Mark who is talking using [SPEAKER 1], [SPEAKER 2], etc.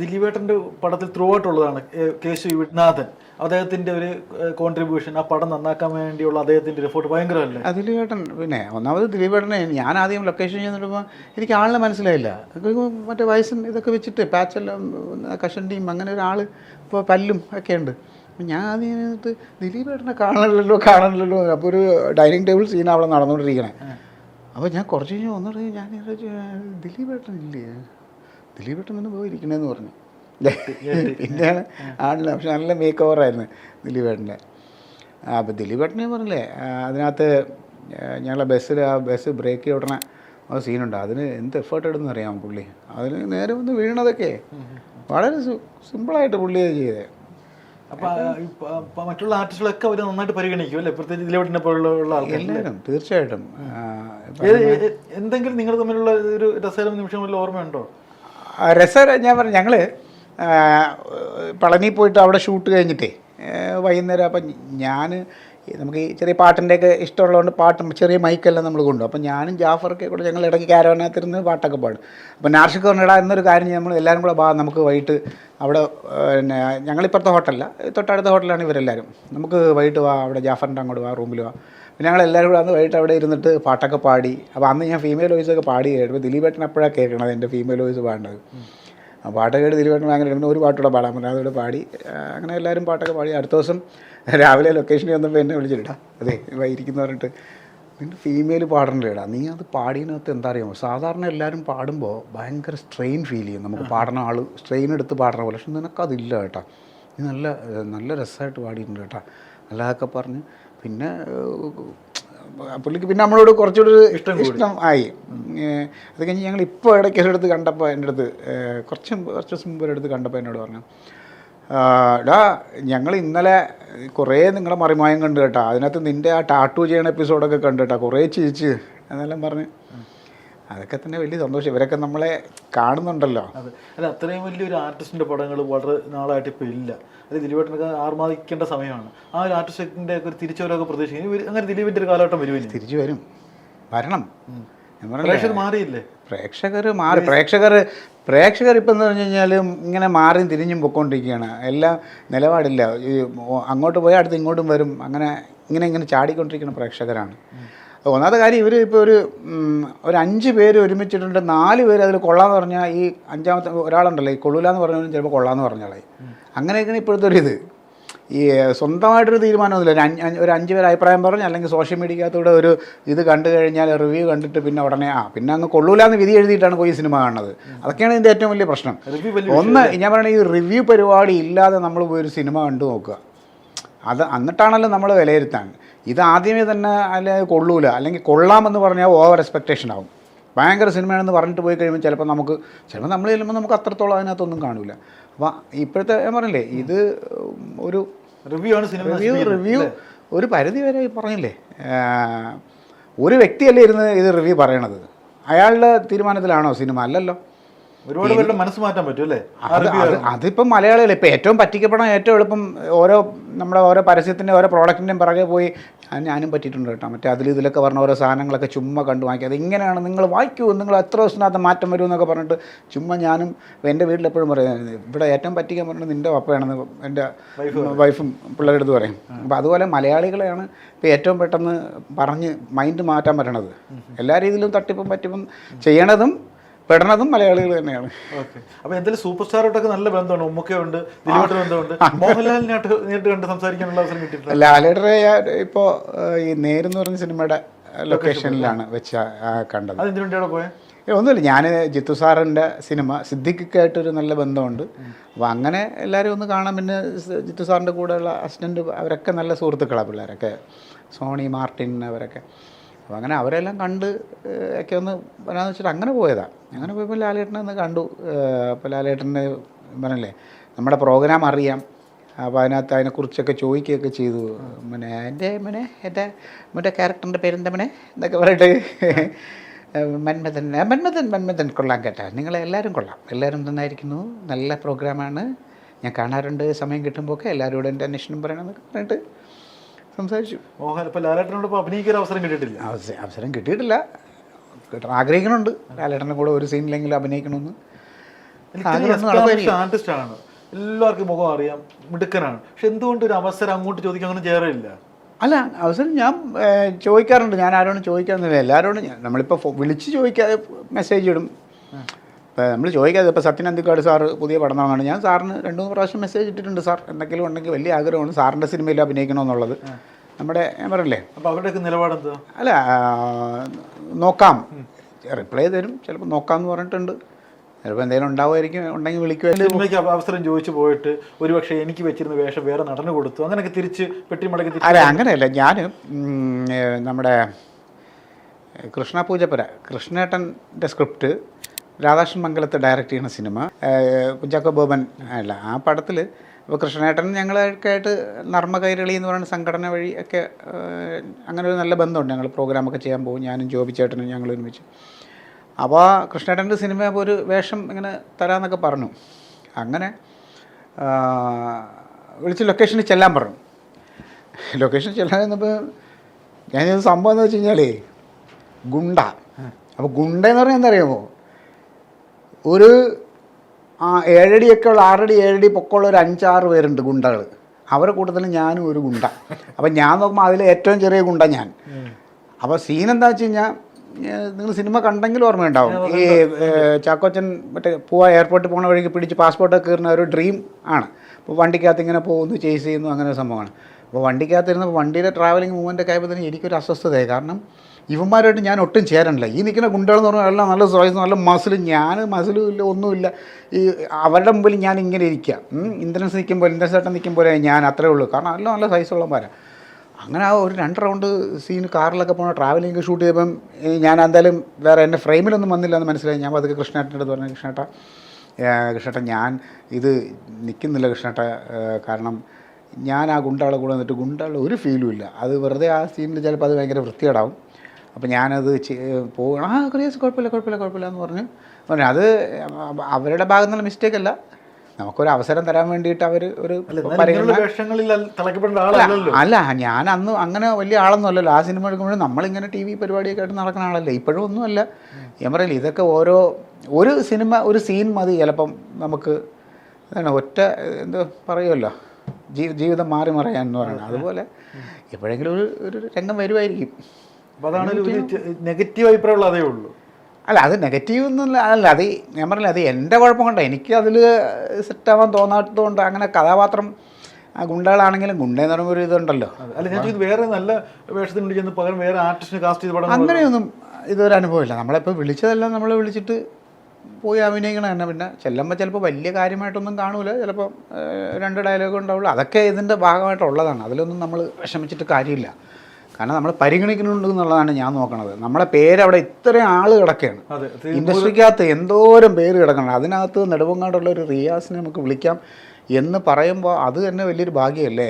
[SPEAKER 1] ദിലീപേട്ടന്റെ പടത്തിൽ ത്രൂ ആയിട്ടുള്ളതാണ് കേശു വിനാഥൻ അദ്ദേഹത്തിന്റെ ഒരു കോൺട്രിബ്യൂഷൻ ആ പടം നന്നാക്കാൻ വേണ്ടിയുള്ള അദ്ദേഹത്തിന്റെ എഫോർട്ട് ഭയങ്കരമല്ലേ?
[SPEAKER 2] ആ ദിലീപേട്ടൻ പിന്നെ ഒന്നാമത് ദിലീപേട്ടനെ ഞാൻ ആദ്യം ലൊക്കേഷൻ ചെന്നിട്ടപ്പോൾ എനിക്ക് ആളിനെ മനസ്സിലായില്ല. മറ്റേ വയസ്സും ഇതൊക്കെ വെച്ചിട്ട് പാച്ചെല്ലാം കഷണ്ടിയും അങ്ങനെ ഒരാൾ ഇപ്പോൾ പല്ലും ഒക്കെ ഉണ്ട്. ഞാൻ ആദ്യം ചെന്നിട്ട് ദിലീപേട്ടനെ കാണണല്ലോ കാണണല്ലോ അപ്പോൾ ഒരു ഡൈനിങ് ടേബിൾ സീൻ അവിടെ നടന്നുകൊണ്ടിരിക്കണേ. അപ്പോൾ ഞാൻ കുറച്ച് കഴിഞ്ഞ് വന്നിട്ട് ഞാൻ ദിലീപേട്ടൻ ഇല്ലേ ദിലീപേട്ടൻ ഒന്ന് പോയിരിക്കണേന്ന് പറഞ്ഞു. പിന്നെയാണ് ആളില്ല പക്ഷെ നല്ല മേക്ക് ഓവറായിരുന്നു ദിലീപേട്ടന്റെ. അപ്പോൾ ദിലീപേട്ടനെ പറഞ്ഞില്ലേ അതിനകത്ത് ഞങ്ങളെ ബസ്സിൽ ആ ബസ് ബ്രേക്ക് ചെയ്യണ ആ സീനുണ്ട് അതിന് എന്ത് എഫേർട്ട് എടുന്ന് അറിയാം പുള്ളി? അതിന് നേരെ വന്ന് വീണതൊക്കെ. വളരെ സിമ്പിളായിട്ട് പുള്ളി അത് ചെയ്തേ.
[SPEAKER 1] അപ്പൊ ആ, ഈ പ- പ- മറ്റുള്ള ആർട്ടിസ്റ്റുകളൊക്കെ അവർ നന്നായിട്ട് പരിഗണിക്കും അല്ലേ? പ്രത്യേകിച്ച് ദിലീപേട്ടനെ പോലുള്ള ആൾക്കാർ
[SPEAKER 2] എല്ലാവരും തീർച്ചയായിട്ടും.
[SPEAKER 1] എന്തെങ്കിലും നിങ്ങൾ തമ്മിലുള്ള ഒരു രസകരം നിമിഷങ്ങളിൽ ഓർമ്മയുണ്ടോ?
[SPEAKER 2] രസം ഞാൻ പറഞ്ഞു ഞങ്ങൾ പളനി പോയിട്ട് അവിടെ ഷൂട്ട് കഴിഞ്ഞിട്ടേ വൈകുന്നേരം അപ്പം ഞാൻ നമുക്ക് ഈ ചെറിയ പാട്ടിന്റെയൊക്കെ ഇഷ്ടമുള്ളതുകൊണ്ട് പാട്ടും ചെറിയ മൈക്കെല്ലാം നമ്മൾ കൊണ്ടുപോകും അപ്പം ഞാനും ജാഫറൊക്കെ കൂടെ ഞങ്ങൾ ഇടയ്ക്ക് കാരവനകത്തിരുന്ന് പാട്ടൊക്കെ പാടും. അപ്പം നാർഷിക് പറഞ്ഞിടാ എന്നൊരു കാര്യം നമ്മൾ എല്ലാവരും കൂടെ ബാ നമുക്ക് വൈകിട്ട് അവിടെ പിന്നെ ഞങ്ങളിപ്പുറത്തെ ഹോട്ടലല്ല തൊട്ടടുത്ത ഹോട്ടലാണ് ഇവരെല്ലാവരും. നമുക്ക് വൈകിട്ട് വാ അവിടെ ജാഫറിന്റെ അങ്ങോട്ട് വാ റൂമിൽ വാ. പിന്നെ ഞങ്ങൾ എല്ലാവരും കൂടെ അന്ന് വൈകിട്ട് അവിടെ ഇരുന്നിട്ട് പാട്ടൊക്കെ പാടി. അപ്പോൾ അന്ന് ഞാൻ ഫീമെയിൽ വോയിസ് ഒക്കെ പാടി കേട്ടപ്പോൾ ദിലീപേട്ടൻ അപ്പോഴാണ് കേൾക്കണത് എന്റെ ഫീമെയിൽ വോയിസ് പാടുന്നത് ആ പാട്ടൊക്കെ കേട്ട് ദിലീപേട്ടൻ ഭയങ്കര പിന്നെ ഒരു പാട്ടൂടെ പാടാൻ പറ്റും അതോടെ പാടി. അങ്ങനെ എല്ലാവരും പാട്ടൊക്കെ പാടി. അടുത്ത ദിവസം രാവിലെ ലൊക്കേഷനിൽ വന്നപ്പോൾ എന്നെ വിളിച്ചിട്ടാ അതെ ഇരിക്കുന്ന പറഞ്ഞിട്ട് നിന്റെ ഫീമെയിൽ പാടണ്ടേടാ നീ അത് പാടിയതിനകത്ത് എന്താ അറിയാമോ? സാധാരണ എല്ലാവരും പാടുമ്പോൾ ഭയങ്കര സ്ട്രെയിൻ ഫീൽ ചെയ്യും. നമുക്ക് പാടുന്ന ആൾ സ്ട്രെയിൻ എടുത്ത് പാടുന്ന പോലെ. പക്ഷെ നിനക്കതില്ല കേട്ടോ. നീ നല്ല നല്ല രസമായിട്ട് പാടിയിട്ടുണ്ട് കേട്ടോ. അല്ലാതൊക്കെ പറഞ്ഞ് പിന്നെ പുള്ളിക്ക് പിന്നെ നമ്മളോട് കുറച്ചുകൂടി ഒരു ഇഷ്ടം ആയി. അത് കഴിഞ്ഞ് ഞങ്ങൾ ഇപ്പോൾ ഇടയ്ക്ക് ഒരിടത്ത് കണ്ടപ്പോൾ എന്റെ അടുത്ത് കുറച്ച് കുറച്ച് ദിവസം മുമ്പ് ഒരിടത്ത് കണ്ടപ്പോൾ എന്നോട് പറഞ്ഞു "ആ, ഡാ ഞങ്ങൾ ഇന്നലെ കുറേ നിങ്ങളുടെ മറിമായം കണ്ടു കേട്ടോ. അതിനകത്ത് നിന്റെ ആ ടാറ്റു ചെയ്യണ എപ്പിസോഡൊക്കെ കണ്ടു കേട്ടോ. കുറേ ചിരിച്ച് എന്നെല്ലാം പറഞ്ഞ്. അതൊക്കെ തന്നെ വലിയ സന്തോഷം. ഇവരൊക്കെ നമ്മളെ കാണുന്നുണ്ടല്ലോ.
[SPEAKER 1] അതെ. അല്ല അത്രയും വലിയൊരു ആർട്ടിസ്റ്റിന്റെ പടങ്ങൾ വളരെ നാളായിട്ട് ഇപ്പൊ ഇല്ല. അത് ദിലീപേട്ടനൊക്കെ ആർമാദിക്കേണ്ട സമയമാണ്. ആ ഒരു ആർട്ടിസ്റ്റിന്റെ ഒക്കെ ഒരു തിരിച്ചുവരവൊക്കെ പ്രതീക്ഷിക്കും ഇനി അങ്ങനെ ദിലീപിന്റെ ഒരു കാലഘട്ടം വരുമില്ല
[SPEAKER 2] തിരിച്ചു വരും. വരണം.
[SPEAKER 1] പ്രേക്ഷകർ മാറിയില്ലേ?
[SPEAKER 2] പ്രേക്ഷകർ മാറി. പ്രേക്ഷകർ പ്രേക്ഷകർ ഇപ്പം എന്ന് പറഞ്ഞു കഴിഞ്ഞാൽ ഇങ്ങനെ മാറിയും തിരിഞ്ഞും പൊയ്ക്കൊണ്ടിരിക്കുകയാണ് എല്ലാം നിലപാടില്ല. ഈ അങ്ങോട്ട് പോയാൽ അടുത്ത് ഇങ്ങോട്ടും വരും. അങ്ങനെ ഇങ്ങനെ ഇങ്ങനെ ചാടിക്കൊണ്ടിരിക്കുന്ന പ്രേക്ഷകരാണ്. ഒന്നാമത്തെ കാര്യം ഇവർ ഇപ്പോൾ ഒരു ഒരു അഞ്ച് പേര് ഒരുമിച്ചിട്ടുണ്ട്. നാല് പേര് അതിൽ കൊള്ളാന്ന് പറഞ്ഞാൽ ഈ അഞ്ചാമത്തെ ഒരാളുണ്ടല്ലോ ഈ കൊള്ളൂലെന്ന് പറഞ്ഞാലും ചിലപ്പോൾ കൊള്ളാന്ന് പറഞ്ഞാളെ. അങ്ങനെയൊക്കെയാണ് ഇപ്പോഴത്തെ ഒരു ഇത്. ഈ സ്വന്തമായിട്ടൊരു തീരുമാനമൊന്നുമില്ല. ഒരു അഞ്ച് അഞ്ച് ഒരു അഞ്ച് പേര് അഭിപ്രായം പറഞ്ഞ് അല്ലെങ്കിൽ സോഷ്യൽ മീഡിയക്കകത്തൂടെ ഒരു ഇത് കണ്ടു കഴിഞ്ഞാൽ റിവ്യൂ കണ്ടിട്ട് പിന്നെ ഉടനെ ആ പിന്നെ അങ്ങ് കൊള്ളൂലാന്ന് വിധി എഴുതിയിട്ടാണ് പോയി സിനിമ കാണുന്നത്. അതൊക്കെയാണ് ഇതിന്റെ ഏറ്റവും വലിയ പ്രശ്നം. ഒന്ന് ഞാൻ പറയണ ഈ റിവ്യൂ പരിപാടി ഇല്ലാതെ നമ്മൾ പോയി ഒരു സിനിമ കണ്ടു നോക്കുക. അത് എന്നിട്ടാണല്ലോ നമ്മൾ വിലയിരുത്താൻ. ഇത് ആദ്യമേ തന്നെ അല്ലെ കൊള്ളൂല. അല്ലെങ്കിൽ കൊള്ളാമെന്ന് പറഞ്ഞാൽ ഓവർ എക്സ്പെക്റ്റേഷൻ ആവും. ഭയങ്കര സിനിമയാണെന്ന് പറഞ്ഞിട്ട് പോയി കഴിയുമ്പോൾ ചിലപ്പോൾ നമുക്ക് ചിലപ്പോൾ നമ്മൾ ചെല്ലുമ്പോൾ നമുക്ക് അത്രത്തോളം അതിനകത്തൊന്നും കാണില്ല. അപ്പോൾ ഇപ്പോഴത്തെ ഞാൻ പറഞ്ഞില്ലേ ഇത് ഒരു
[SPEAKER 1] റിവ്യൂ ആണ് സിനിമ
[SPEAKER 2] റിവ്യൂ റിവ്യൂ ഒരു പരിധി വരെ പറഞ്ഞില്ലേ ഒരു വ്യക്തിയല്ലേ ഇരുന്ന് ഇത് റിവ്യൂ പറയണത്. അയാളുടെ തീരുമാനത്തിലാണോ സിനിമ അല്ലല്ലോ.
[SPEAKER 1] ഒരുപാട് പേരുടെ മനസ്സ് മാറ്റാൻ പറ്റും അല്ലേ?
[SPEAKER 2] മലയാളികൾ ഇപ്പൊ ഏറ്റവും പറ്റിക്കപ്പെടാൻ ഏറ്റവും എളുപ്പം ഓരോ നമ്മുടെ ഓരോ പരസ്യത്തിന്റെ ഓരോ പ്രോഡക്റ്റിന്റെയും പിറകെ പോയി "ആ, ഞാനും പറ്റിയിട്ടുണ്ട് കേട്ടോ. മറ്റേ അതിൽ ഇതിലൊക്കെ പറഞ്ഞ ഓരോ സാധനങ്ങളൊക്കെ ചുമ്മാ കണ്ടു വാങ്ങിക്കുക അത് ഇങ്ങനെയാണ് നിങ്ങൾ വായിക്കൂ നിങ്ങൾ എത്ര ദിവസത്തിനകത്ത് മാറ്റം വരും എന്നൊക്കെ പറഞ്ഞിട്ട് ചുമ്മാ ഞാനും എന്റെ വീട്ടിൽ എപ്പോഴും പറയുന്നത് ഇവിടെ ഏറ്റവും പറ്റിക്കാൻ പറഞ്ഞത് നിന്റെ പപ്പയാണെന്ന് എന്റെ വൈഫും പിള്ളേരുടെ അടുത്ത് പറയും. അപ്പോൾ അതുപോലെ മലയാളികളെയാണ് ഇപ്പോൾ ഏറ്റവും പെട്ടെന്ന് പറഞ്ഞ് മൈൻഡ് മാറ്റാൻ പറ്റണത്. എല്ലാ രീതിയിലും തട്ടിപ്പും പറ്റിപ്പും ചെയ്യണതും പെടണതും മലയാളികൾ തന്നെയാണ്.
[SPEAKER 1] അപ്പൊ എന്തായാലും സൂപ്പർ സ്റ്റാറോട്ടൊക്കെ നല്ല ബന്ധമാണ്. ഉമ്മക്കയുണ്ട് ദിലീപേട്ട ബന്ധമുണ്ട്. മോഹൻലാലിനായിട്ട് നേരിട്ട് കണ്ട് സംസാരിക്കാനുള്ള അവസരം കിട്ടിയിട്ടുണ്ട്
[SPEAKER 2] ലാലേട്ടറെ ഇപ്പോ ഈ നേരെന്ന് പറഞ്ഞ സിനിമയുടെ ലൊക്കേഷനിലാണ് വെച്ച കണ്ടത്.
[SPEAKER 1] അതെന്തിനു
[SPEAKER 2] പോയത് ഒന്നുമില്ല. ഞാൻ ജിത്തു സാറിന്റെ സിനിമ സിദ്ദിഖിക്കായിട്ടൊരു നല്ല ബന്ധമുണ്ട്. അപ്പോൾ അങ്ങനെ എല്ലാവരും ഒന്ന് കാണാൻ പിന്നെ ജിത്തു സാറിന്റെ കൂടെയുള്ള അസിസ്റ്റന്റ് അവരൊക്കെ നല്ല സുഹൃത്തുക്കളാണ് പിള്ളേരൊക്കെ. സോണി മാർട്ടിൻ അവരൊക്കെ. അപ്പോൾ അങ്ങനെ അവരെല്ലാം കണ്ട് ഒക്കെ ഒന്ന് വരാമെന്ന് വെച്ചിട്ട് അങ്ങനെ പോയതാണ് അങ്ങനെ പോയപ്പോൾ ലാലേട്ടനെ ഒന്ന് കണ്ടു. അപ്പോൾ ലാലേട്ടനെ പറഞ്ഞല്ലേ നമ്മുടെ പ്രോഗ്രാം അറിയാം. അപ്പോൾ അതിനകത്ത് അതിനെക്കുറിച്ചൊക്കെ ചോദിക്കുകയൊക്കെ ചെയ്തു. പിന്നെ എന്റെ മനെ എന്റെ മറ്റേ ക്യാരക്ടറിന്റെ പേരെന്താ മനെ? എന്നൊക്കെ പറഞ്ഞിട്ട് മന്മഥൻ മന്മഥൻ മന്മഥൻ കൊള്ളാം കേട്ടോ. നിങ്ങളെ എല്ലാവരും കൊള്ളാം. എല്ലാവരും നന്നായിരിക്കുന്നു. നല്ല പ്രോഗ്രാമാണ് ഞാൻ കാണാറുണ്ട്. സമയം കിട്ടുമ്പോൾ ഒക്കെ എല്ലാവരോടും എന്റെ അന്വേഷണം പറയണമെന്നൊക്കെ പറഞ്ഞിട്ട് സംസാരിച്ചു.
[SPEAKER 1] മോഹൻ ലാലേട്ടനോട് അഭിനയിക്കാൻ അവസരം കിട്ടിയിട്ടില്ല.
[SPEAKER 2] അവസ- അവസരം കിട്ടിയിട്ടില്ല. കിട്ടാൻ ആഗ്രഹിക്കണുണ്ട്. ലാലേട്ടന്റെ കൂടെ ഒരു സീനിലെങ്കിലും അഭിനയിക്കണമെന്ന്
[SPEAKER 1] ആർട്ടിസ്റ്റാണ് എല്ലാവർക്കും മുഖം അറിയാം. മിടുക്കനാണ്. പക്ഷെ എന്തുകൊണ്ട് ഒരു അവസരം അങ്ങോട്ട് ചോദിക്കാൻ അങ്ങനെ ചേരില്ല
[SPEAKER 2] അല്ല അവസരം ഞാൻ ചോദിക്കാറുണ്ട്. ഞാൻ ആരോടും ചോദിക്കാറില്ല എല്ലാവരോടും നമ്മളിപ്പോൾ വിളിച്ച് ചോദിക്കാതെ മെസ്സേജ് ഇടും. ഇപ്പോൾ നമ്മൾ ചോദിക്കാതെ ഇപ്പോൾ സത്യൻ അന്തിക്കാട് സാറ് പുതിയ പടം തുടങ്ങാണ് ഞാൻ സാറിന് രണ്ട് മൂന്ന് പ്രാവശ്യം മെസ്സേജ് ഇട്ടിട്ടുണ്ട് സാർ. എന്തെങ്കിലും ഉണ്ടെങ്കിൽ വലിയ ആഗ്രഹമാണ്. സാറിന്റെ സിനിമയിൽ അഭിനയിക്കണമെന്നുള്ളത്. നമ്മുടെ ഞാൻ പറയില്ലേ
[SPEAKER 1] അപ്പോൾ അവരുടെയൊക്കെ നിലപാട് എന്താ
[SPEAKER 2] അല്ല നോക്കാം. റിപ്ലൈ തരും. ചിലപ്പോൾ നോക്കാമെന്ന് പറഞ്ഞിട്ടുണ്ട്. ചിലപ്പോൾ എന്തെങ്കിലും ഉണ്ടാവുമായിരിക്കും. ഉണ്ടെങ്കിൽ വിളിക്കുമായിരിക്കും.
[SPEAKER 1] അവസരം ചോദിച്ചു പോയിട്ട് ഒരുപക്ഷെ എനിക്ക് വെച്ചിരുന്ന വേഷം വേറെ നടന് കൊടുത്തു. അങ്ങനെയൊക്കെ തിരിച്ച് പെട്ടിമടക്കി
[SPEAKER 2] അല്ല അങ്ങനെയല്ല. ഞാൻ നമ്മുടെ കൃഷ്ണ പൂജപ്പുര കൃഷ്ണേട്ടന്റെ സ്ക്രിപ്റ്റ് രാധാകൃഷ്ണൻ മംഗലത്ത് ഡയറക്റ്റ് ചെയ്യുന്ന സിനിമ കുഞ്ചാക്കോ ബോബൻ അല്ല. ആ പടത്തിൽ ഇപ്പോൾ കൃഷ്ണേട്ടൻ ഞങ്ങളൊക്കെ ആയിട്ട് നർമ്മ കൈരളി എന്ന് പറയുന്ന സംഘടന വഴി ഒക്കെ അങ്ങനെ ഒരു നല്ല ബന്ധമുണ്ട്. ഞങ്ങൾ പ്രോഗ്രാമൊക്കെ ചെയ്യാൻ പോകും. ഞാനും ജോബി ചേട്ടനും ഞങ്ങൾ ഒരുമിച്ച്. അപ്പോൾ കൃഷ്ണേട്ടന്റെ സിനിമ അപ്പോൾ ഒരു വേഷം ഇങ്ങനെ തരാമെന്നൊക്കെ പറഞ്ഞു. അങ്ങനെ വിളിച്ച് ലൊക്കേഷനിൽ ചെല്ലാൻ പറഞ്ഞു. ലൊക്കേഷൻ ചെല്ലാൻ ചെന്നപ്പോൾ ഞാൻ സംഭവം എന്ന് വെച്ച് കഴിഞ്ഞാലേ ഗുണ്ട. അപ്പോൾ ഗുണ്ട എന്ന് പറഞ്ഞാൽ എന്താ അറിയാമോ? ഒരു ആ ഏഴടിയൊക്കെ ഉള്ള ആറടി ഏഴടി പൊക്കമുള്ള ഒരു അഞ്ചാറ് പേരുണ്ട് ഗുണ്ടകൾ അവരെ കൂട്ടത്തിൽ ഞാനും ഒരു ഗുണ്ട. അപ്പം ഞാൻ നോക്കുമ്പോൾ അതിലെ ഏറ്റവും ചെറിയ ഗുണ്ട ഞാൻ. അപ്പോൾ സീൻ എന്താ വെച്ച് കഴിഞ്ഞാൽ നിങ്ങൾ സിനിമ കണ്ടെങ്കിലും ഓർമ്മയുണ്ടാവും. ഈ ചാക്കോച്ചൻ മറ്റേ പോവാ എയർപോർട്ടിൽ പോണ വഴിക്ക് പിടിച്ച് പാസ്പോർട്ടൊക്കെ കയറുന്ന ഒരു ഡ്രീം ആണ്. അപ്പോൾ വണ്ടിക്കകത്ത് ഇങ്ങനെ പോകുന്നു ചേസ് ചെയ്യുന്നു അങ്ങനെ ഒരു സംഭവമാണ്. അപ്പോൾ വണ്ടിക്കകത്ത് ഇരുന്നപ്പോൾ വണ്ടിയുടെ ട്രാവലിംഗ് മൂവ്മെന്റ് ഒക്കെ ആയപ്പോൾ തന്നെ എനിക്കൊരു അസ്വസ്ഥതയായി. കാരണം ഇവന്മാരുമായിട്ട് ഞാൻ ഒട്ടും ചേരണില്ല. ഈ നിൽക്കുന്ന ഗുണ്ടകൾ എന്ന് പറഞ്ഞാൽ എല്ലാം നല്ല സോയ്സ് നല്ല മസിൽ ഞാൻ മസിലും ഇല്ല ഒന്നുമില്ല. ഈ അവരുടെ മുമ്പിൽ ഞാൻ ഇങ്ങനെ ഇരിക്കുക. ഇന്ദ്രൻസ് നിൽക്കുമ്പോൾ ഇന്ദ്രൻസ് ചേട്ടൻ നിൽക്കുമ്പോൾ ഞാൻ അത്രേ ഉള്ളൂ. കാരണം എല്ലാം നല്ല സൈസുള്ളമാരാണ് അങ്ങനെ ആ ഒരു രണ്ട് റൗണ്ട് സീൻ കാറിലൊക്കെ പോകണം ട്രാവലിംഗ് ഷൂട്ട് ചെയ്തപ്പം ഞാൻ എന്തായാലും വേറെ എന്റെ ഫ്രെയിമിലൊന്നും വന്നില്ല എന്ന് മനസ്സിലായി. ഞാൻ പതുക്കെ കൃഷ്ണേട്ടന്റെ അടുത്ത് പറഞ്ഞു കൃഷ്ണേട്ട കൃഷ്ണേട്ട ഞാൻ ഇത് നിൽക്കുന്നില്ല കൃഷ്ണേട്ട കാരണം ഞാൻ ആ ഗുണ്ടകളെ കൂടെ നിന്നിട്ട് ഗുണ്ടകളുടെ ഒരു ഫീലും ഇല്ല. അത് വെറുതെ ആ സീനിൽ ചിലപ്പോൾ അത് ഭയങ്കര വൃത്തികേടാവും. അപ്പോൾ ഞാനത് പോകണം ആ ക്രിയേസ് കുഴപ്പമില്ല കുഴപ്പമില്ല കുഴപ്പമില്ല എന്ന് പറഞ്ഞ്. പറഞ്ഞു അത് അവരുടെ ഭാഗത്തു നിന്നുള്ള മിസ്റ്റേക്ക് അല്ല. നമുക്കൊരു അവസരം തരാൻ വേണ്ടിയിട്ട് അവർ ഒരു
[SPEAKER 1] അല്ല
[SPEAKER 2] ഞാൻ അന്ന് അങ്ങനെ വലിയ ആളൊന്നും അല്ലല്ലോ ആ സിനിമ എടുക്കുമ്പോഴും നമ്മളിങ്ങനെ ടി വി പരിപാടിയൊക്കെ ആയിട്ട് നടക്കുന്ന ആളല്ലേ. ഇപ്പോഴും ഒന്നുമല്ല. ഞാൻ പറയില്ല ഇതൊക്കെ ഓരോ ഒരു സിനിമ ഒരു സീൻ മതി. ചിലപ്പം നമുക്ക് എന്താണ് ഒറ്റ എന്തോ പറയുമല്ലോ. ജീ ജീവിതം മാറി മറയാൻ എന്ന് പറയുന്നത്. അതുപോലെ എപ്പോഴെങ്കിലും ഒരു ഒരു രംഗം വരുമായിരിക്കും.
[SPEAKER 1] അതാണ് നെഗറ്റീവ് അഭിപ്രായമുള്ള അതേ ഉള്ളൂ.
[SPEAKER 2] അല്ല അത് നെഗറ്റീവ് എന്നല്ല അല്ല അത് ഞാൻ പറഞ്ഞില്ല അത് എന്റെ കുഴപ്പം കൊണ്ടാണ് എനിക്ക് അതിൽ സെറ്റാവാൻ തോന്നാത്തതുകൊണ്ട് അങ്ങനെ കഥാപാത്രം ഗുണ്ടകളാണെങ്കിലും ഗുണ്ടെന്ന് പറയുമ്പോൾ ഒരു ഇതുണ്ടല്ലോ.
[SPEAKER 1] അല്ല ഞാൻ ഇത് വേറെ നല്ല വേഷത്തിന് ചെന്ന് പകരം വേറെ ആർട്ടിസ്റ്റിനെ കാസ്റ്റ് ചെയ്ത് പടം
[SPEAKER 2] അങ്ങനെയൊന്നും ഇതൊരു അനുഭവമില്ല. നമ്മളിപ്പോൾ വിളിച്ചതെല്ലാം നമ്മളെ വിളിച്ചിട്ട് പോയി അഭിനയിക്കണം തന്നെ. പിന്നെ ചെല്ലുമ്പോൾ ചിലപ്പോൾ വലിയ കാര്യമായിട്ടൊന്നും കാണൂല. ചിലപ്പോൾ രണ്ട് ഡയലോഗ് ഉണ്ടാവുള്ളൂ. അതൊക്കെ ഇതിന്റെ ഭാഗമായിട്ടുള്ളതാണ്. അതിലൊന്നും നമ്മൾ വിഷമിച്ചിട്ട് കാര്യമില്ല. കാരണം നമ്മൾ പരിഗണിക്കുന്നുണ്ട് എന്നുള്ളതാണ് ഞാൻ നോക്കണത്. നമ്മളെ പേര് അവിടെ ഇത്രയും ആൾ കിടക്കുകയാണ് ഇൻഡസ്ട്രിക്കകത്ത് എന്തോരം പേര് കിടക്കണം അതിനകത്ത് നെടുവങ്ങാടുള്ള ഒരു റിയാസിനെ നമുക്ക് വിളിക്കാം എന്ന് പറയുമ്പോൾ അത് തന്നെ വലിയൊരു ഭാഗ്യമല്ലേ?